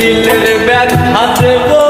দিলের ব্যথা যে